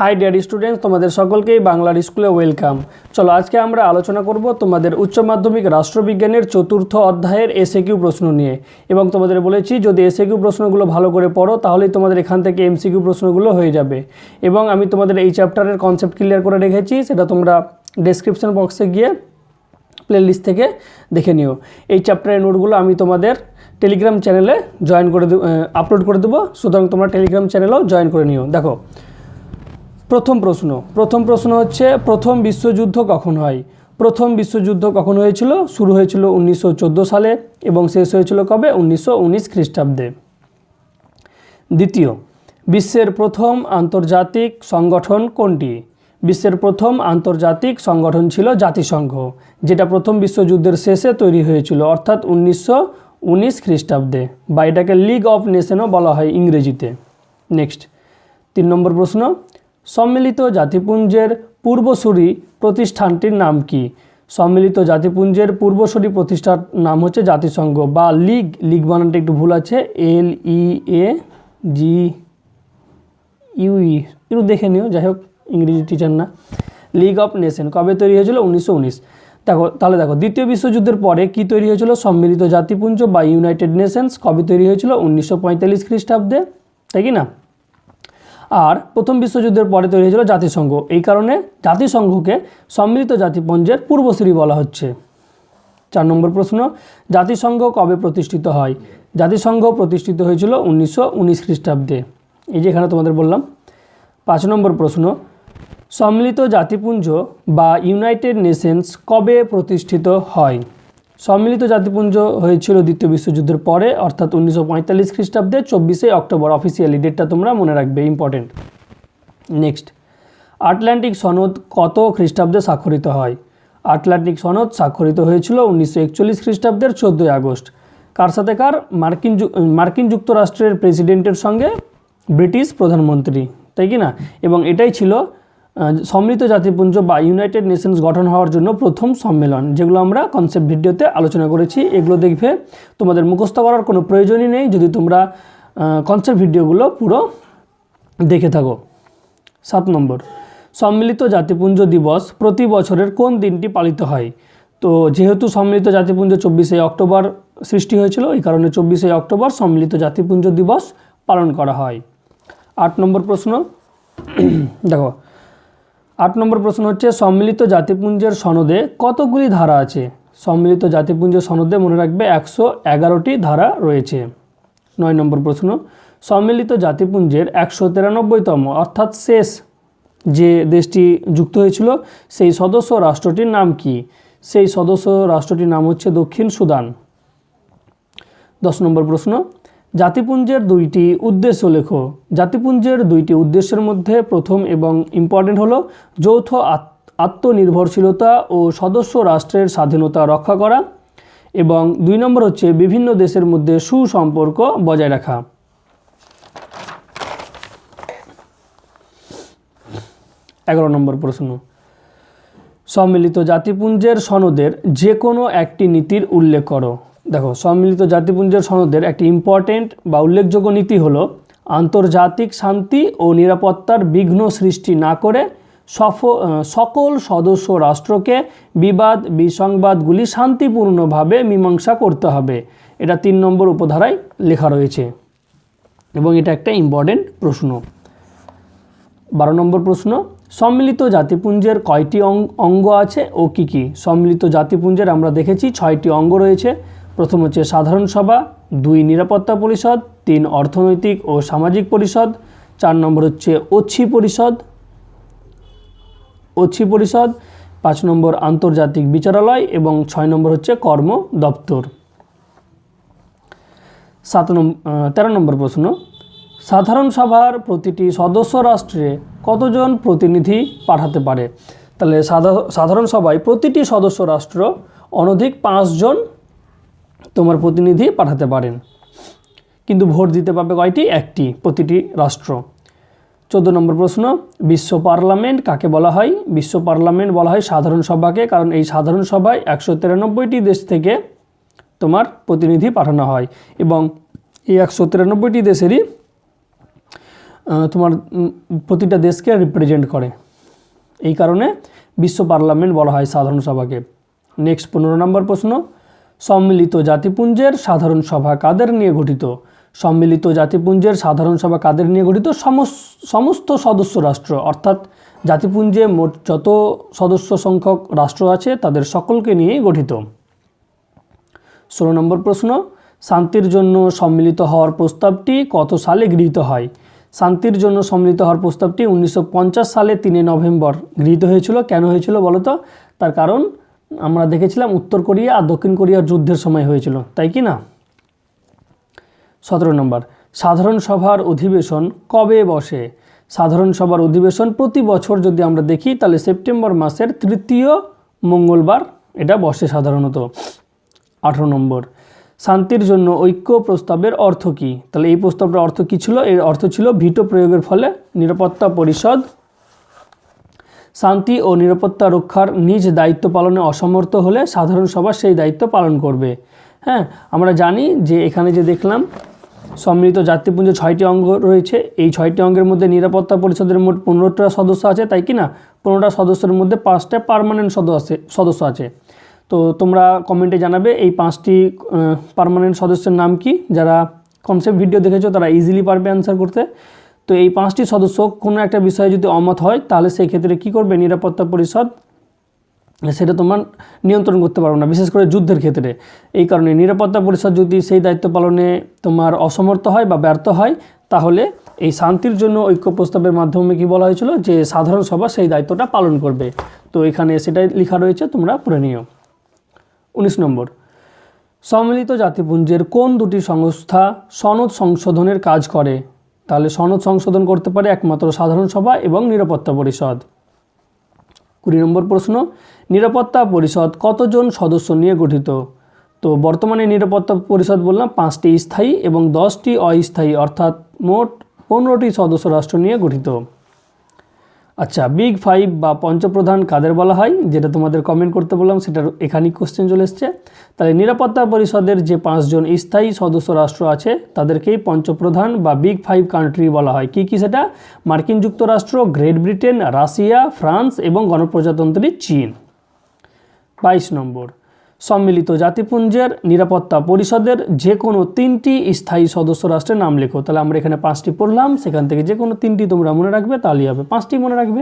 High dear students তোমাদের সকলকেই বাংলার স্কুলে ওয়েলকাম চলো আজকে আমরা আলোচনা করব তোমাদের উচ্চ মাধ্যমিক রাষ্ট্রবিজ্ঞানের চতুর্থ অধ্যায়ের এসএ কিউ প্রশ্ন নিয়ে। এবং তোমাদের বলেছি, যদি এসএ কিউ প্রশ্নগুলো ভালো করে পড়ো, তাহলেই তোমাদের এখান থেকে এমসিকিউ প্রশ্নগুলো হয়ে যাবে। এবং আমি তোমাদের এই চ্যাপ্টারের কনসেপ্ট ক্লিয়ার করে রেখেছি, সেটা তোমরা ডেসক্রিপশন বক্সে গিয়ে প্লেলিস্ট থেকে দেখে নিও। এই চ্যাপ্টারের নোটগুলো আমি তোমাদের টেলিগ্রাম চ্যানেলে জয়েন করে আপলোড করে দেবো। সুতরাং তোমরা টেলিগ্রাম চ্যানেলেও জয়েন করে নিও। দেখো প্রথম প্রশ্ন প্রথম প্রশ্ন হচ্ছে, প্রথম বিশ্বযুদ্ধ কখন হয়? প্রথম বিশ্বযুদ্ধ কখন হয়েছিল? শুরু হয়েছিল উনিশশো চোদ্দ সালে এবং শেষ হয়েছিল কবে? উনিশশো উনিশ খ্রিস্টাব্দে। দ্বিতীয়, বিশ্বের প্রথম আন্তর্জাতিক সংগঠন কোনটি? বিশ্বের প্রথম আন্তর্জাতিক সংগঠন ছিল জাতিসংঘ, যেটা প্রথম বিশ্বযুদ্ধের শেষে তৈরি হয়েছিল, অর্থাৎ উনিশশো উনিশ খ্রিস্টাব্দে, বা এটাকে লিগ অফ নেশনও বলা হয় ইংরেজিতে। নেক্সট তিন নম্বর প্রশ্ন সম্মিলিত জাতিপুঞ্জের পূর্বসূরি প্রতিষ্ঠানটির নাম কি? সম্মিলিত জাতিপুঞ্জের পূর্বসূরি প্রতিষ্ঠার নাম হচ্ছে জাতিসংঘ বা লিগ। লিগ বানানটা একটু ভুল আছে। এল ই এ জি ইউই একটু দেখে নিও, যাই হোক, ইংরেজি টিচার না। লিগ অফ নেশন কবে তৈরি হয়েছিল? উনিশশো উনিশ। দেখো, তাহলে দেখো, দ্বিতীয় বিশ্বযুদ্ধের পরে কি তৈরি হয়েছিল? সম্মিলিত জাতিপুঞ্জ বা ইউনাইটেড নেশনস কবে তৈরি হয়েছিল? উনিশশো পঁয়তাল্লিশ খ্রিস্টাব্দে, তাই কি না? আর প্রথম বিশ্বযুদ্ধের পরে তৈরি হয়েছিল জাতিসংঘ। এই কারণে জাতিসংঘকে সম্মিলিত জাতিপুঞ্জের পূর্বশ্রী বলা হচ্ছে। চার নম্বর প্রশ্ন, জাতিসংঘ কবে প্রতিষ্ঠিত হয়? জাতিসংঘ প্রতিষ্ঠিত হয়েছিল উনিশশো উনিশ খ্রিস্টাব্দে। এই যে এখানে তোমাদের বললাম। পাঁচ নম্বর প্রশ্ন, সম্মিলিত জাতিপুঞ্জ বা ইউনাইটেড নেশনস কবে প্রতিষ্ঠিত হয়? সম্মিলিত জাতিপুঞ্জ হয়েছিল দ্বিতীয় বিশ্বযুদ্ধের পরে, অর্থাৎ উনিশশো পঁয়তাল্লিশ খ্রিস্টাব্দে চব্বিশে অক্টোবর অফিসিয়ালি ডেটটা তোমরা মনে রাখবে ইম্পর্টেন্ট নেক্সট আটলান্টিক সনদ কত খ্রিস্টাব্দে স্বাক্ষরিত হয়? আটলান্টিক সনদ স্বাক্ষরিত হয়েছিল উনিশশো একচল্লিশ খ্রিস্টাব্দের চোদ্দোই আগস্ট। কার সাথে কার? মার্কিন মার্কিন যুক্তরাষ্ট্রের প্রেসিডেন্টের সঙ্গে ব্রিটিশ প্রধানমন্ত্রী, তাই কি না? এবং এটাই ছিল সম্মিলিত জাতিপুঞ্জ বা ইউনাইটেড নেশনস গঠন হওয়ার জন্য প্রথম সম্মেলন, যেগুলো আমরা কনসেপ্ট ভিডিওতে আলোচনা করেছি। এগুলো দেখবে তোমাদের মুখস্থ করার কোনো প্রয়োজনই নেই যদি তোমরা কনসেপ্ট ভিডিওগুলো পুরো দেখে থাকো। সাত নম্বর, সম্মিলিত জাতিপুঞ্জ দিবস প্রতি বছরের কোন দিনটি পালিত হয়? তো যেহেতু সম্মিলিত জাতিপুঞ্জ চব্বিশে অক্টোবর সৃষ্টি হয়েছিল, এই কারণে চব্বিশে অক্টোবর সম্মিলিত জাতিপুঞ্জ দিবস পালন করা হয়। আট নম্বর প্রশ্ন, দেখো আট নম্বর প্রশ্ন হচ্ছে, সম্মিলিত জাতিপুঞ্জের সনদে কতগুলি ধারা আছে? সম্মিলিত জাতিপুঞ্জের সনদে মনে রাখবে একশো এগারোটি ধারা রয়েছে। নয় নম্বর প্রশ্ন, সম্মিলিত জাতিপুঞ্জের একশো তিরানব্বইতম, অর্থাৎ শেষ যে দেশটি যুক্ত হয়েছিল, সেই সদস্য রাষ্ট্রটির নাম কি? সেই সদস্য রাষ্ট্রটির নাম হচ্ছে দক্ষিণ সুদান। দশ নম্বর প্রশ্ন জাতিপুঞ্জের দুইটি উদ্দেশ্য লেখো। জাতিপুঞ্জের দুইটি উদ্দেশ্যের মধ্যে প্রথম এবং ইম্পর্টেন্ট হলো যৌথ আত্মনির্ভরশীলতা ও সদস্য রাষ্ট্রের স্বাধীনতা রক্ষা করা এবং দুই নম্বর হচ্ছে বিভিন্ন দেশের মধ্যে সুসম্পর্ক বজায় রাখা। এগারো নম্বর প্রশ্ন। সম্মিলিত জাতিপুঞ্জের সনদের যে কোনো একটি নীতির উল্লেখ করো। দেখো, সম্মিলিত জাতিপুঞ্জের সনদের একটি ইম্পর্টেন্ট বা উল্লেখযোগ্য নীতি হলো, আন্তর্জাতিক শান্তি ও নিরাপত্তার বিঘ্ন সৃষ্টি না করে সফ সকল সদস্য রাষ্ট্রকে বিবাদ, বিসংবাদগুলি শান্তিপূর্ণভাবে মীমাংসা করতে হবে। এটা তিন নম্বর উপধারায় লেখা রয়েছে। এবং এটা একটা ইম্পর্টেন্ট প্রশ্ন। বারো নম্বর প্রশ্ন, সম্মিলিত জাতিপুঞ্জের কয়টি অঙ্গ আছে ও কি কি? সম্মিলিত জাতিপুঞ্জের আমরা দেখেছি ছয়টি অঙ্গ রয়েছে। প্রথম হচ্ছে সাধারণ সভা, দুই নিরাপত্তা পরিষদ, তিন অর্থনৈতিক ও সামাজিক পরিষদ, চার নম্বর হচ্ছে অচ্ছি পরিষদ অচ্ছি পরিষদ, পাঁচ নম্বর আন্তর্জাতিক বিচারালয় এবং ছয় নম্বর হচ্ছে কর্ম দপ্তর। সাত নম্বর তেরো নম্বর প্রশ্ন, সাধারণ সভার প্রতিটি সদস্য রাষ্ট্রে কতজন প্রতিনিধি পাঠাতে পারে? তাহলে সাধা- সাধারণ সভায় প্রতিটি সদস্য রাষ্ট্র অনধিক পাঁচজন তোমার প্রতিনিধি পাঠাতে পারেন। কিন্তু ভোট দিতে পারবে কয়টি? একটি, প্রতিটি রাষ্ট্র। চোদ্দ নম্বর প্রশ্ন, বিশ্ব পার্লামেন্ট কাকে বলা হয়? বিশ্ব পার্লামেন্ট বলা হয় সাধারণ সভাকে, কারণ এই সাধারণ সভায় একশো তিরানব্বইটি দেশ থেকে তোমার প্রতিনিধি পাঠানো হয় এবং এই একশো তিরানব্বইটি দেশেরই তোমার প্রতিটা দেশকে রিপ্রেজেন্ট করে। এই কারণে বিশ্ব পার্লামেন্ট বলা হয় সাধারণ সভাকে। নেক্সট পনেরো নম্বর প্রশ্ন সম্মিলিত জাতিপুঞ্জের সাধারণ সভা কাদের নিয়ে গঠিত? সম্মিলিত জাতিপুঞ্জের সাধারণ সভা কাদের নিয়ে গঠিত? সমস- সমস্ত সদস্য রাষ্ট্র, অর্থাৎ জাতিপুঞ্জে মোট যত সদস্য সংখ্যক রাষ্ট্র আছে, তাদের সকলকে নিয়েই গঠিত। ষোলো নম্বর প্রশ্ন, শান্তির জন্য সম্মিলিত হওয়ার প্রস্তাবটি কত সালে গৃহীত হয়? শান্তির জন্য সম্মিলিত হওয়ার প্রস্তাবটি উনিশশো পঞ্চাশ সালে তিনে নভেম্বর গৃহীত হয়েছিল। কেন হয়েছিল বলো তো তার কারণ আমরা দেখেছিলাম উত্তর কোরিয়া আর দক্ষিণ কোরিয়ার যুদ্ধের সময় হয়েছিল, তাই কি না? সতেরো নম্বর, সাধারণ সভার অধিবেশন কবে বসে? সাধারণ সভার অধিবেশন প্রতি বছর যদি আমরা দেখি, তাহলে সেপ্টেম্বর মাসের তৃতীয় মঙ্গলবার এটা বসে সাধারণত। আঠেরো নম্বর, শান্তির জন্য ঐক্য প্রস্তাবের অর্থ কী? তাহলে এই প্রস্তাবটার অর্থ কী ছিল? এর অর্থ ছিল ভিটো প্রয়োগের ফলে নিরাপত্তা পরিষদ শান্তি ও নিরাপত্তা রক্ষার নিজ দায়িত্ব পালনে অসমর্থ হলে সাধারণ সভা সেই দায়িত্ব পালন করবে। হ্যাঁ আমরা জানি যে এখানে যে দেখলাম, সম্মিলিত জাতিপুঞ্জে ছয়টি অঙ্গ রয়েছে। এই ছয়টি অঙ্গের মধ্যে নিরাপত্তা পরিষদের মোট পনেরোটা সদস্য আছে, তাই কি না? পনেরোটা সদস্যের মধ্যে পাঁচটা পার্মানেন্ট সদস্য সদস্য আছে। তো তোমরা কমেন্টে জানাবে এই পাঁচটি পার্মানেন্ট সদস্যের নাম কি? যারা কনসেপ্ট ভিডিও দেখেছ, তারা ইজিলি পারবে অ্যান্সার করতে। তো এই পাঁচটি সদস্য কোনো একটা বিষয়ে যদি অমত হয়, তাহলে সেই ক্ষেত্রে কী করবে? নিরাপত্তা পরিষদ, সেটা তোমার নিয়ন্ত্রণ করতে পারবে না, বিশেষ করে যুদ্ধের ক্ষেত্রে। এই কারণে নিরাপত্তা পরিষদ যদি সেই দায়িত্ব পালনে তোমার অসমর্থ হয় বা ব্যর্থ হয়, তাহলে এই শান্তির জন্য ঐক্য প্রস্তাবের মাধ্যমে কি বলা হয়েছিল? যে সাধারণ সভা সেই দায়িত্বটা পালন করবে। তো এখানে সেটাই লেখা রয়েছে, তোমরা পড়ে নিও। উনিশ নম্বর। সম্মিলিত জাতিপুঞ্জের কোন দুটি সংস্থা সনদ সংশোধনের কাজ করে? তাহলে সনদ সংশোধন করতে পারে একমাত্র সাধারণ সভা এবং নিরাপত্তা পরিষদ। কুড়ি নম্বর প্রশ্ন, নিরাপত্তা পরিষদ কতজন সদস্য নিয়ে গঠিত? তো বর্তমানে নিরাপত্তা পরিষদ বললাম পাঁচটি স্থায়ী এবং দশটি অস্থায়ী, অর্থাৎ মোট পনেরোটি সদস্য রাষ্ট্র নিয়ে গঠিত। আচ্ছা বিগ ফাইভ বা পঞ্চপ্রধান কাদের বলা হয়? যেটা তোমাদের কমেন্ট করতে বললাম, সেটার এখানেই কোশ্চেন চলে এসছে। তাহলে নিরাপত্তা পরিষদের যে পাঁচজন স্থায়ী সদস্য রাষ্ট্র আছে, তাদেরকেই পঞ্চপ্রধান বা বিগ ফাইভ কান্ট্রি বলা হয়। কি কি সেটা? মার্কিন যুক্তরাষ্ট্র গ্রেট ব্রিটেন রাশিয়া, ফ্রান্স এবং গণপ্রজাতন্ত্রী চীন। বাইশ নম্বর। সম্মিলিত জাতিপুঞ্জের নিরাপত্তা পরিষদের যে কোনো তিনটি স্থায়ী সদস্য রাষ্ট্রের নাম লেখো। তাহলে আমরা এখানে পাঁচটি পড়লাম, সেখান থেকে যে কোনো তিনটি তোমরা মনে রাখবে, তাহলেই হবে। পাঁচটি মনে রাখবে?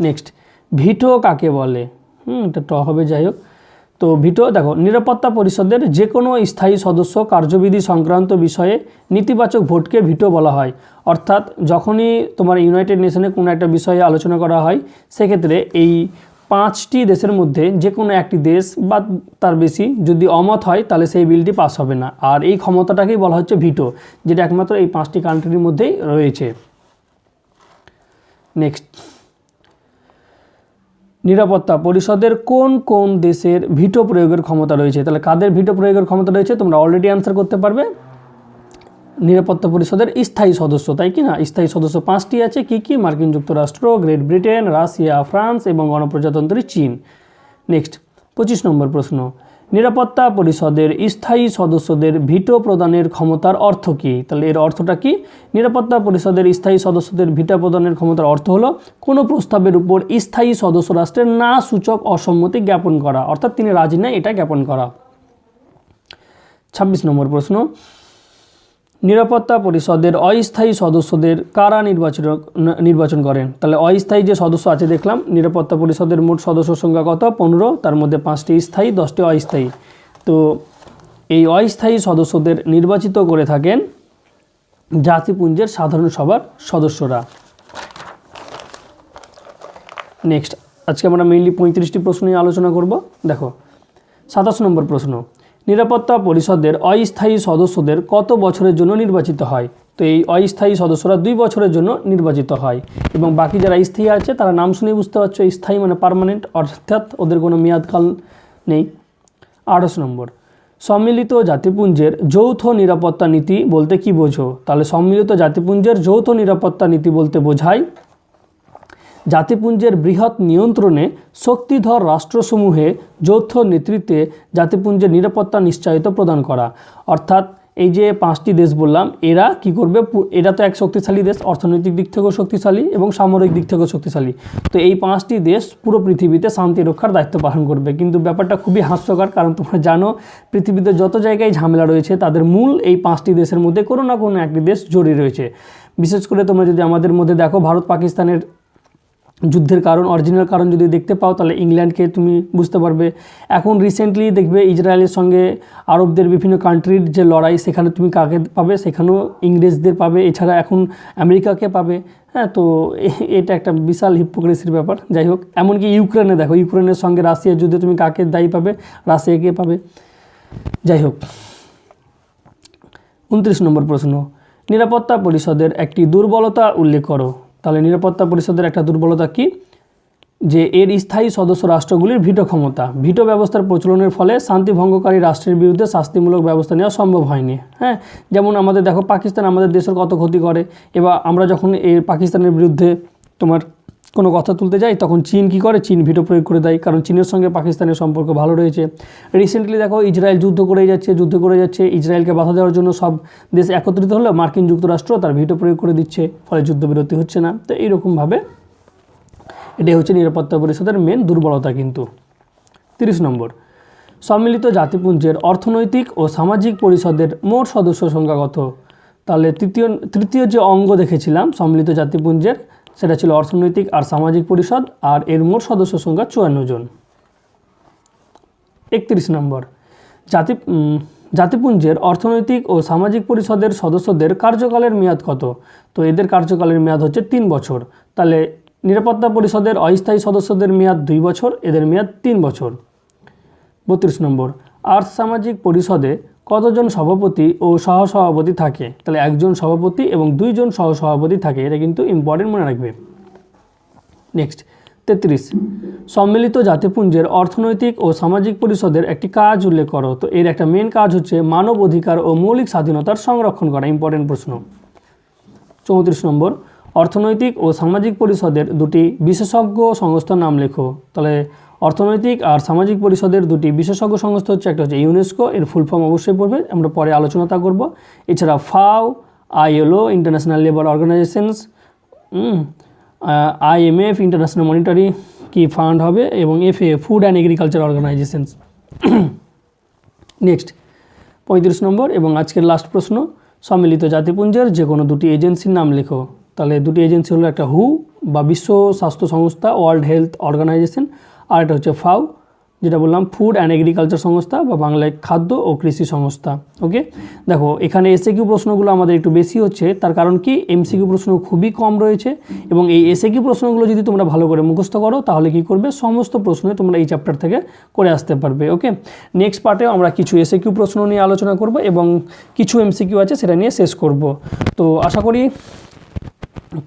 নেক্সট ভিটো কাকে বলে? হুম, এটা ট হবে, যাই হোক। তো ভিটো, দেখো, নিরাপত্তা পরিষদের যে কোনো স্থায়ী সদস্য কার্যবিধি সংক্রান্ত বিষয়ে নেতিবাচক ভোটকে ভিটো বলা হয়। অর্থাৎ যখনই তোমার ইউনাইটেড নেশনে কোনো একটা বিষয়ে আলোচনা করা হয়, সেক্ষেত্রে এই পাঁচটি দেশের মধ্যে যে কোনো একটি দেশ বা তার বেশি যদি অমত হয়, তাহলে সেই বিলটি পাস হবে না। আর এই ক্ষমতাটাকেই বলা হচ্ছে ভিটো, যেটা একমাত্র এই পাঁচটি কান্ট্রির মধ্যেই রয়েছে। নেক্সট নিরাপত্তা পরিষদের কোন কোন দেশের ভিটো প্রয়োগের ক্ষমতা রয়েছে? তাহলে কাদের ভিটো প্রয়োগের ক্ষমতা রয়েছে? তোমরা অলরেডি অ্যান্সার করতে পারবে। নিরাপত্তা পরিষদের স্থায়ী সদস্য, তাই কি না? স্থায়ী সদস্য পাঁচটি আছে, কি কি? মার্কিন যুক্তরাষ্ট্র, গ্রেট ব্রিটেন, রাশিয়া, ফ্রান্স এবং গণপ্রজাতন্ত্রী চীন। নেক্সট, পঁচিশ নম্বর প্রশ্ন। নিরাপত্তা পরিষদের স্থায়ী সদস্যদের ভিটো প্রদানের ক্ষমতার অর্থ কী? তাহলে এর অর্থটা কি? নিরাপত্তা পরিষদের স্থায়ী সদস্যদের ভিটো প্রদানের ক্ষমতার অর্থ হলো কোনো প্রস্তাবের উপর স্থায়ী সদস্য রাষ্ট্রের না সূচক অসম্মতি জ্ঞাপন করা, অর্থাৎ তিনি রাজি নেই এটা জ্ঞাপন করা। ছাব্বিশ নম্বর প্রশ্ন। নিরাপত্তা পরিষদের অস্থায়ী সদস্যদের কারা নির্বাচন নির্বাচন করেন? তাহলে অস্থায়ী যে সদস্য আছে, দেখলাম নিরাপত্তা পরিষদের মোট সদস্য সংখ্যা কত? পনেরো, তার মধ্যে পাঁচটি স্থায়ী, দশটি অস্থায়ী। তো এই অস্থায়ী সদস্যদের নির্বাচিত করে থাকেন জাতিপুঞ্জের সাধারণ সভার সদস্যরা। নেক্সট আজকে আমরা মেইনলি পঁয়ত্রিশটি প্রশ্ন নিয়ে আলোচনা করব। দেখো, সাতাশ নম্বর প্রশ্ন। নিরাপত্তা পরিষদের অস্থায়ী সদস্যদের কত বছরের জন্য নির্বাচিত হয়? তো এই অস্থায়ী সদস্যরা দুই বছরের জন্য নির্বাচিত হয় এবং বাকি যারা স্থায়ী আছে, তারা নাম শুনে বুঝতে পারছ স্থায়ী মানে পার্মানেন্ট অর্থাৎ ওদের কোনো মেয়াদকাল নেই। আঠাশ নম্বর। সম্মিলিত জাতিপুঞ্জের যৌথ নিরাপত্তা নীতি বলতে কি বোঝো? তাহলে সম্মিলিত জাতিপুঞ্জের যৌথ নিরাপত্তা নীতি বলতে বোঝায় জাতিপুঞ্জের বৃহৎ নিয়ন্ত্রণে শক্তিধর রাষ্ট্রসমূহে যৌথ নেতৃত্বে জাতিপুঞ্জের নিরাপত্তা নিশ্চয়তা প্রদান করা। অর্থাৎ এই যে পাঁচটি দেশ বললাম, এরা কি করবে? এরা তো এক শক্তিশালী দেশ, অর্থনৈতিক দিক থেকেও শক্তিশালী এবং সামরিক দিক থেকেও শক্তিশালী। তো এই পাঁচটি দেশ পুরো পৃথিবীতে শান্তি রক্ষার দায়িত্ব পালন করবে। কিন্তু ব্যাপারটা খুবই হাস্যকর, কারণ তোমরা জানো, পৃথিবীতে যত জায়গায় ঝামেলা রয়েছে, তাদের মূল এই পাঁচটি দেশের মধ্যে কোনো না কোনো একটি দেশ জড়িয়ে রয়েছে। বিশেষ করে তোমরা যদি আমাদের মধ্যে দেখো, ভারত, পাকিস্তানের যুদ্ধের কারণ অরিজিনাল কারণ যদি দেখতে পাও, তাহলে ইংল্যান্ডকে তুমি বুঝতে পারবে। এখন রিসেন্টলি দেখবে ইসরায়েলের সঙ্গে আরবদের বিভিন্ন কান্ট্রির যে লড়াই, সেখানে তুমি কাকে পাবে? সেখানেও ইংরেজদের পাবে, এছাড়া এখন আমেরিকাকে পাবে। হ্যাঁ তো এটা একটা বিশাল হিপোক্রেসির ব্যাপার। যাই হোক, এমনকি ইউক্রেনে দেখো, ইউক্রেনের সঙ্গে রাশিয়ার যুদ্ধে তুমি কাকে দায়ী পাবে? রাশিয়াকে পাবে। যাই হোক, উনত্রিশ নম্বর প্রশ্ন। নিরাপত্তা পরিষদের একটি দুর্বলতা উল্লেখ করো। তাহলে নিরাপত্তা পরিষদের একটা দুর্বলতা কি? যে এর স্থায়ী সদস্য রাষ্ট্রগুলির ভিটো ক্ষমতা। ভিটো ব্যবস্থার প্রচলনের ফলে শান্তি ভঙ্গকারী রাষ্ট্রের বিরুদ্ধে শাস্তিমূলক ব্যবস্থা নেওয়া সম্ভব হয়নি। হ্যাঁ? যেমন আমাদের, দেখো, পাকিস্তান আমাদের দেশের কত ক্ষতি করে। এবার আমরা যখন এই পাকিস্তানের বিরুদ্ধে তোমার কোনো কথা তুলতে যাই তখন চীন কি করে? চীন ভিটো প্রয়োগ করে দেয়, কারণ চীনের সঙ্গে পাকিস্তানের সম্পর্ক ভালো রয়েছে। রিসেন্টলি দেখো, ইসরায়েল যুদ্ধ করে যাচ্ছে, যুদ্ধ করে যাচ্ছে, ইসরায়েলকে বাধা দেওয়ার জন্য সব দেশ একত্রিত হলেও মার্কিন যুক্তরাষ্ট্র তার ভিটো প্রয়োগ করে দিচ্ছে, ফলে যুদ্ধবিরতি হচ্ছে না। তো এইরকমভাবে এটাই হচ্ছে নিরাপত্তা পরিষদের মেন দুর্বলতা কিন্তু। তিরিশ নম্বর, সম্মিলিত জাতিপুঞ্জের অর্থনৈতিক ও সামাজিক পরিষদের মোট সদস্য সংখ্যা কত তাহলে তৃতীয় তৃতীয় যে অঙ্গ দেখেছিলাম, সম্মিলিত জাতিপুঞ্জের সেটা ছিল অর্থনৈতিক আর সামাজিক পরিষদ আর এর মোট সদস্য সংখ্যা চুয়ান্ন জন। একত্রিশ নম্বর। জাতি জাতিপুঞ্জের অর্থনৈতিক ও সামাজিক পরিষদের সদস্যদের কার্যকালের মেয়াদ কত? তো এদের কার্যকালের মেয়াদ হচ্ছে তিন বছর। তাহলে নিরাপত্তা পরিষদের অস্থায়ী সদস্যদের মেয়াদ দুই বছর, এদের মেয়াদ তিন বছর। বত্রিশ নম্বর। আর্থ সামাজিক পরিষদে কতজন সভাপতি ও সহসভাপতি থাকে? তাহলে একজন সভাপতি এবং দুইজন সহসভাপতি থাকে, এটা কিন্তু ইম্পর্টেন্ট মনে রাখবে। নেক্সট তেত্রিশ, সম্মিলিত জাতিপুঞ্জের অর্থনৈতিক ও সামাজিক পরিষদের একটি কাজ উল্লেখ করো। তো এর একটা মেন কাজ হচ্ছে মানব অধিকার ও মৌলিক স্বাধীনতার সংরক্ষণ করা ইম্পর্টেন্ট প্রশ্ন। চৌত্রিশ নম্বর, অর্থনৈতিক ও সামাজিক পরিষদের দুটি বিশেষজ্ঞ সংস্থার নাম লেখো। তাহলে অর্থনৈতিক আর সামাজিক পরিষদের দুটি বিশেষজ্ঞ সংস্থা হচ্ছে একটা হচ্ছে ইউনেস্কো, এর ফুল ফর্ম অবশ্যই পড়বে, আমরা পরে আলোচনা তা করব। এছাড়া FAO, ILO international labour organisations IMF international monetary কি ফান্ড হবে, এবং FA food and agriculture organisations next পঁয়ত্রিশ নম্বর, এবং আজকের লাস্ট প্রশ্ন, সম্মিলিত জাতিপুঞ্জের যে কোনো দুটি এজেন্সির নাম লেখো। তাহলে দুটি এজেন্সি হলো একটা হু বা বিশ্ব স্বাস্থ্য সংস্থা ওয়ার্ল্ড হেলথ অর্গানাইজেশন আর একটা হচ্ছে ফাউ, যেটা বললাম ফুড অ্যান্ড এগ্রিকালচার সংস্থা বা বাংলায় খাদ্য ও কৃষি সংস্থা, ওকে? দেখো, এখানে এসএ কিউ প্রশ্নগুলো আমাদের একটু বেশি হচ্ছে, তার কারণ কি? এমসিকিউ প্রশ্ন খুবই কম রয়েছে এবং এই এসএ কিউ প্রশ্নগুলো যদি তোমরা ভালো করে মুখস্থ করো, তাহলে কি করবে? সমস্ত প্রশ্নে তোমরা এই চ্যাপ্টার থেকে করে আসতে পারবে, ওকে? নেক্সট পার্টেও আমরা কিছু এসএ কিউ প্রশ্ন নিয়ে আলোচনা করব এবং কিছু এমসিকিউ আছে, সেটা নিয়ে শেষ করব। তো আশা করি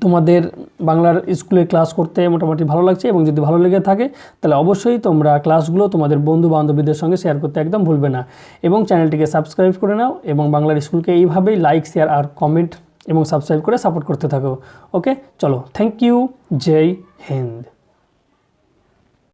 তোমাদের বাংলার স্কুলে ক্লাস করতে মোটামুটি ভালো লাগছে এবং যদি ভালো লেগে থাকে, তাহলে অবশ্যই তোমরা ক্লাসগুলো তোমাদের বন্ধু বান্ধবীদের সঙ্গে শেয়ার করতে একদম ভুলবে না। এবং চ্যানেলটিকে সাবস্ক্রাইব করে নাও এবং বাংলার স্কুলকে এইভাবেই লাইক শেয়ার আর কমেন্ট এবং সাবস্ক্রাইব করে সাপোর্ট করতে থাকো। ওকে চলো থ্যাংক ইউ জয় হিন্দ